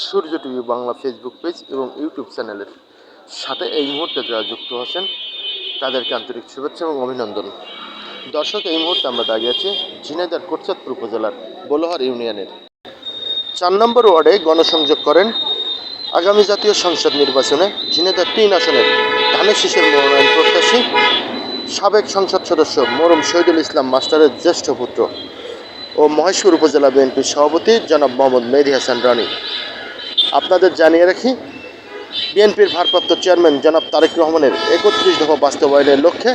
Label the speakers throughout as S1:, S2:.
S1: Surya TV Bangla Facebook page এবং YouTube চ্যানেলের সাথে এই মুহূর্তে যারা যুক্ত আছেন, তাদেরকে আন্তরিক শুভেচ্ছা এবং অভিনন্দন। দর্শক, এই মুহূর্তে আমরা দাঁড়িয়ে আছি ঝিনাইদার কোটচাঁদপুর উপজেলার বোলোহার ইউনিয়নের। চার নম্বর ওয়ার্ডে গণসংযোগ করেন আগামী জাতীয় সংসদ নির্বাচনে ঝিনাইদার তিন আসনের ধানের শীষের মনোনয়ন প্রত্যাশী সাবেক সংসদ সদস্য মরম শহীদুল ইসলাম মাস্টারের জ্যেষ্ঠ পুত্র ও মহেশপুর উপজেলা বিএনপির সভাপতি জনাব মোহাম্মদ মেহদি হাসান রানী। আপনাদের জানিয়ে রাখি, বিএনপির ভারপ্রাপ্ত চেয়ারম্যান জনাব তারেক রহমানের একত্রিশ দফা বাস্তবায়নের লক্ষ্যে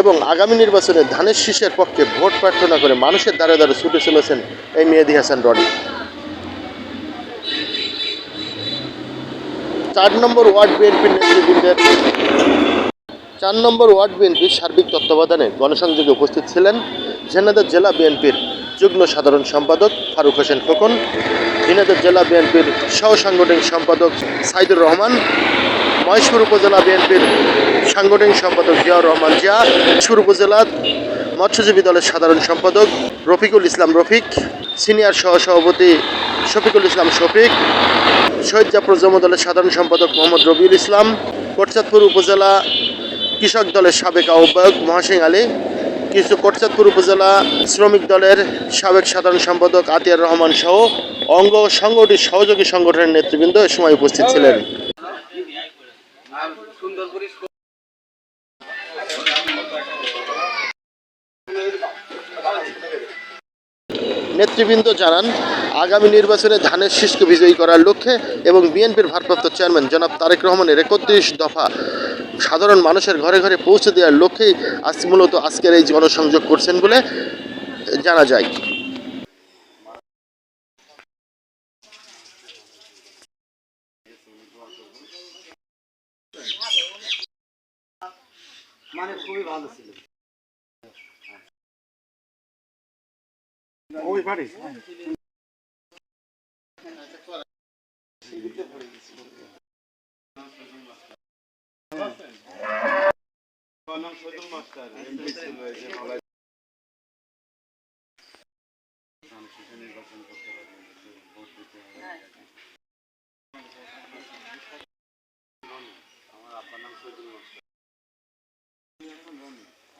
S1: এবং আগামী নির্বাচনে ধানের শীষের পক্ষে ভোট প্রার্থনা করে মানুষের দ্বারে দ্বারে ছুটে চলেছেন এই মেহেদি হাসান রনি। চার নম্বর ওয়ার্ড বিএনপির নেতৃবৃন্দের, চার নম্বর ওয়ার্ড বিএনপির সার্বিক তত্ত্বাবধানে গণসংযোগে উপস্থিত ছিলেন ঝিনাইদহ জেলা বিএনপির যুগ্ম সাধারণ সম্পাদক ফারুক হোসেন খোকন ঝিনাইদহ জেলা বিএনপির সহ সাংগঠনিক সম্পাদক সাইদুর রহমান, মহেশপুর উপজেলা বিএনপির সাংগঠনিক সম্পাদক জিয়াউর রহমান জিয়া, মহেশপুর উপজেলা মৎস্যজীবী দলের সাধারণ সম্পাদক রফিকুল ইসলাম রফিক, সিনিয়র সহ সভাপতি শফিকুল ইসলাম শফিক, শহীদ জাফর দলের সাধারণ সম্পাদক মোহাম্মদ রবিউল ইসলাম, কোটচাঁদপুর উপজেলা কৃষক দলের সাবেক আহ্বায়ক মহাসিং আলী কিছু কোটচাঁদপুর উপজেলা শ্রমিক দলের সাবেক সাধারণ সম্পাদক আতিয়ার রহমান সহ অঙ্গ সংগঠিত সহযোগী সংগঠনের নেতৃবৃন্দ এ সময় উপস্থিত ছিলেন। নেতৃবৃন্দ জানান, আগামী নির্বাচনে ধানের শীষকে বিজয়ী করার লক্ষ্যে এবং বিএনপির ভারপ্রাপ্ত চেয়ারম্যান জনাব তারেক রহমানের একত্রিশ দফা সাধারণ মানুষের ঘরে ঘরে পৌঁছে দেওয়ার লক্ষ্যেই আজ মূলত আজকের এই গণসংযোগ করছেন বলে জানা যায়।
S2: মানে খুবই ভালো ছিল।
S3: ওই বাড়ি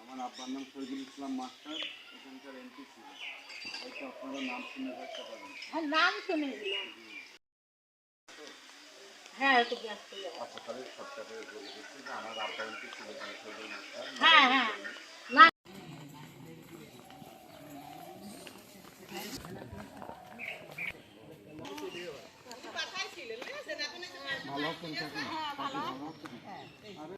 S2: আমার আব্বার নাম শহীদুল ইসলাম মাস্টার এখানকার এমপি ছিল হয়তো আপনারা নাম শুনে থাকতে পারেন
S4: হ্যাঁ নাম শুনেছিলাম হ্যাঁ একটু ব্যস্ত যাব।
S2: আচ্ছা তাহলে সরকারে বলে দিচ্ছি যে আমার ছিল মাস্টার
S4: হ্যাঁ হ্যাঁ না
S2: ভালো? কাকু ভালো আরে